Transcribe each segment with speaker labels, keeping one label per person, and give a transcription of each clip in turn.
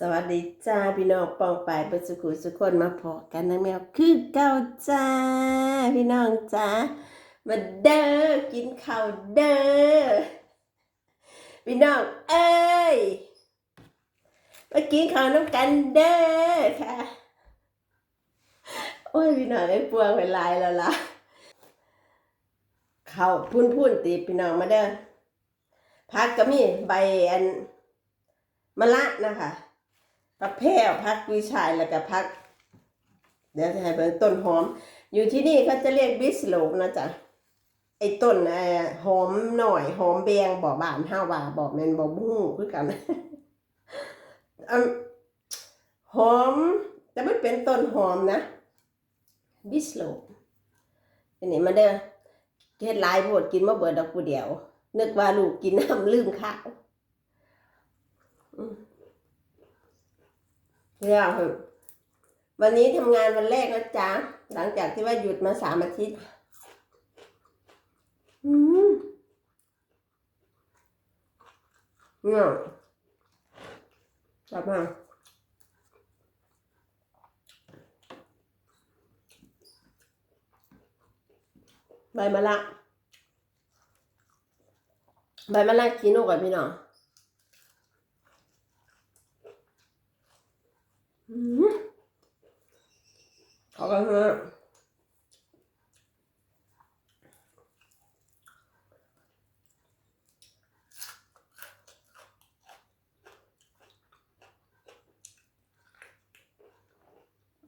Speaker 1: สวัสดีจ้าพี่น้องปองปายประสุขุสุคนมาพอกันนะแมวคือเก่าจ้า พี่น้องจ้ามาเด้อกินข้าวเด้อพี่น้องเอ้ยมากินข้าวน้ำกันเด้อค่ะโอ้ยพี่น้องได้ปวงไปลายแล้วล่ะข้าวพุ่นพุ่นตีพี่น้องมาเด้อพักก็มีใบอันมะละนะคะ พักแพรวพักวิชัยแล้วก็พัก เดี๋ยวจะให้เป็นต้นหอม อยู่ที่นี่เขาจะเรียกบิสโลกนะจ๊ะไอ้ต้นไอ้หอมหน่อยหอมแบงบ่อบานห้าวาบ่อแมนบ่อบู้คือกันอันหอม แต่ไม่เป็นต้นหอมนะ บิสโลกอันนี้มาเด้อเฮ็ดหลายโพดกินมาเบิดดอกกูเดียว นึกว่าลูกกินน้ำลืมข้าวอืม เนี่ ยค่ะวันนี้ทำงานวันแรกนะจ๊ะ หลังจากที่ว่าหยุดมาสามอาทิตย์อืมเนี่ยกลับมาใบมะละใบมะละกินโนกับพี่น้อง อืม ขอบคุณฮะ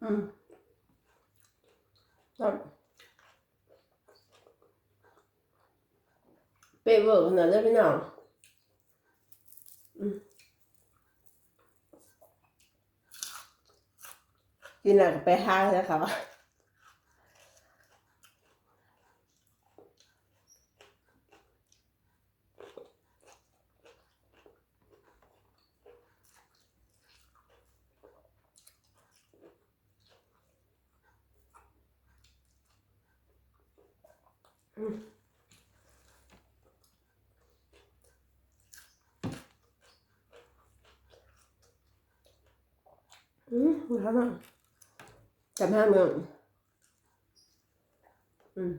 Speaker 1: อืมครับเป๊ะเวอร์ขนาดนี้พี่น้องอืม กินอะไรก็ไปห้างแล้วครับอืมอนมาก จำห้าเมืองอืม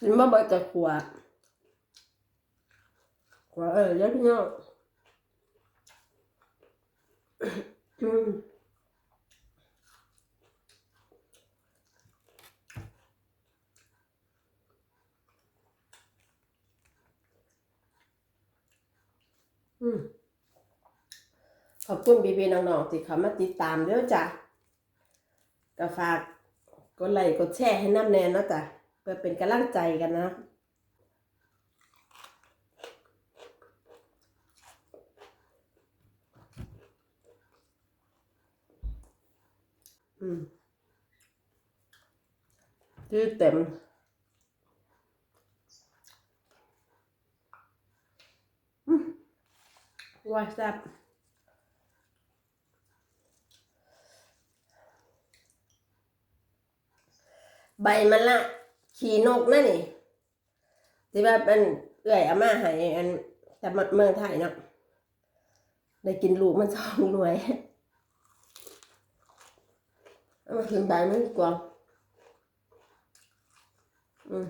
Speaker 1: กินมาบ่อยกับขวดขวดเออเดี๋ยวพี่น้องอืม ขอบคุณพี่ๆน้องๆที่เขามาติดตามเด้อจ้ะก็ฝากกดไลค์กดแชร์ให้น้ำแนนนะจ้ะเพื่อเป็นกำลังใจกันนะอืมชื่อเต็ม วาซับใบมันละ ขี่นกนั่นนี่ที่ว่าเป็นเอื่อยอาม่าใหายอันแต่เมืองไทยเนาะได้กินลูกมันสองหน่วยเอามาถึงใบมันดีกว่าอืม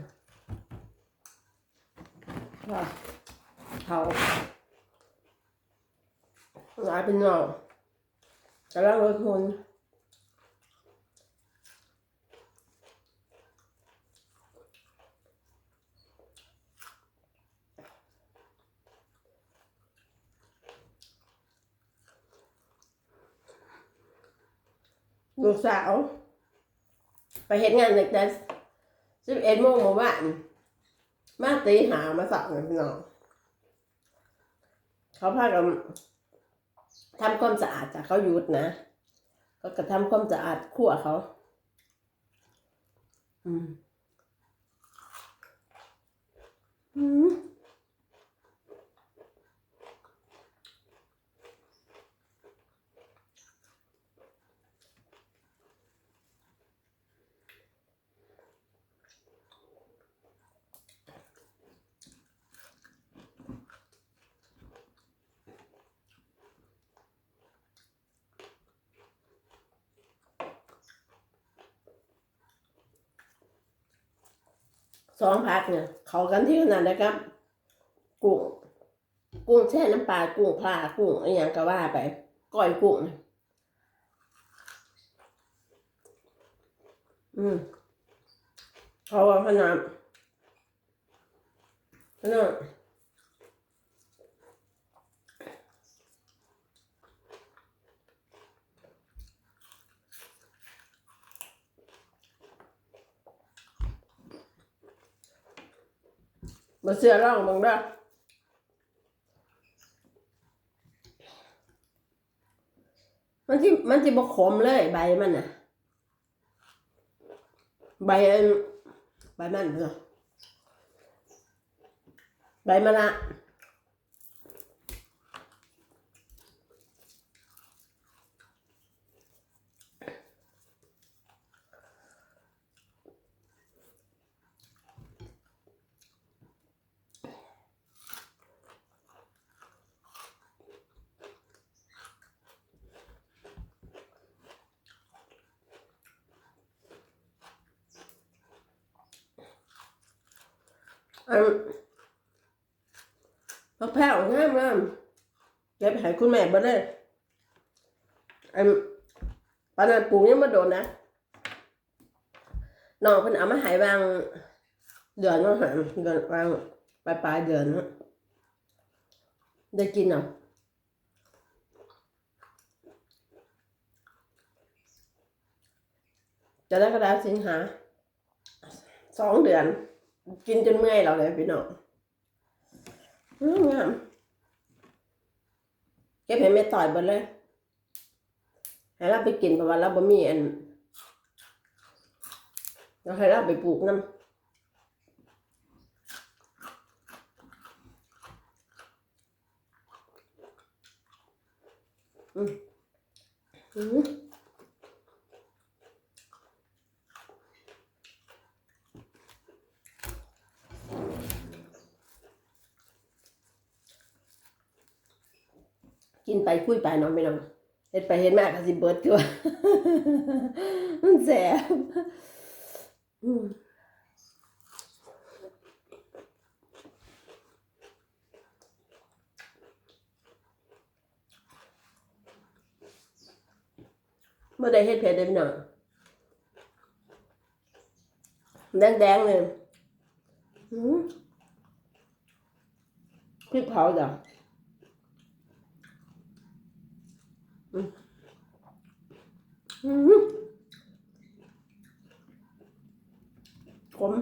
Speaker 1: ว่าเขา หลายเป็นหน่อกำลังลดทุนลูกสาว ไปเห็นงานเด็กแต่สิบเอ็ดโมงเมื่อวานมาตีหามาสักหน่อยพี่น้องเขาพากัน ทำความสะอาดจากเขาหยุดนะ ก็กระทำความสะอาดขั้วเขา อืม อืม องพักเนี่ย เขากันที่ขนาดนะครับ กุ้ง กุ้งแช่น้ำปลา กุ้งปลากุ้งอะไรอย่างก็ว่าไป ก้อยกุ้ง อืมเขาว่าขนาดขนาด มาเสื้อร่องมึงด้ามันที่มันที่บกขมเลยใบมันน่ะ ใบอันใบมันเหรอใบมะละ อันมะพร้าวงามงามเก็บให้คุณแม่บ่ได้อันปานนั้นปลูกยังบ่โดนนะน้องเพิ่นเอามาให้วางเดือนว่าหันเดือนวางปลายปลายเดือนเนะได้กินเนาะจะได้กระดาษสิงหาสองเดือน กินจนเมื่อยเราเลยพี่น้องอืมงามเก็บให้แม่ต่อยบดเลยให้เราไปกินเพราะว่าเราบ่มีอันเราให้เราไปปลูกน้ำอืมอืม กินไปคุยไปเน้องไม่น้องเห็ดไปเห็ดมากก็สิเบิดตัวมันแสบอืมเมื่อใดเฮ็ดเผ็ดได้พี่น้องแดงๆเลยอืมพริกเผาจ้ะ อืม ขม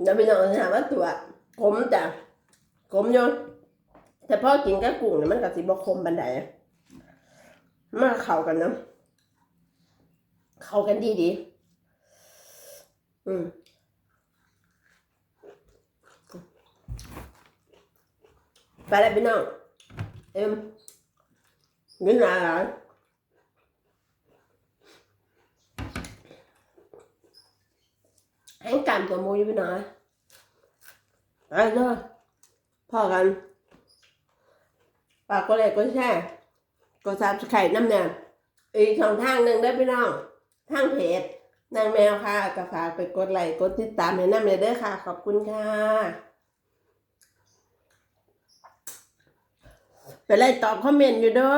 Speaker 1: เดี๋ยวไปนอนหาว่าตัวขมจ้ะขมอยู่แต่พ่อกินกับกุ้งเนี่ยมันก็สิบ่ขมบันไดมาเข้ากันเนาะเข้ากันดีดีอืม ไปแล้วพี่น้องเอ็มกินอะไรให้กำตัวมูอยู่พี่น้อยไปเถอะพอกันฝากกดไลค์กดแชร์กดซับสไครต์น้ำแนวอีกช่องทางหนึ่งได้พี่น้องทางเพจนางแมวค่ะก็ฝากไปกดไลค์กดติดตามให้น้ำเลยเด้อค่ะ ขอบคุณค่ะ ไปไล่ตอบคอมเมนต์อยู่เด้อ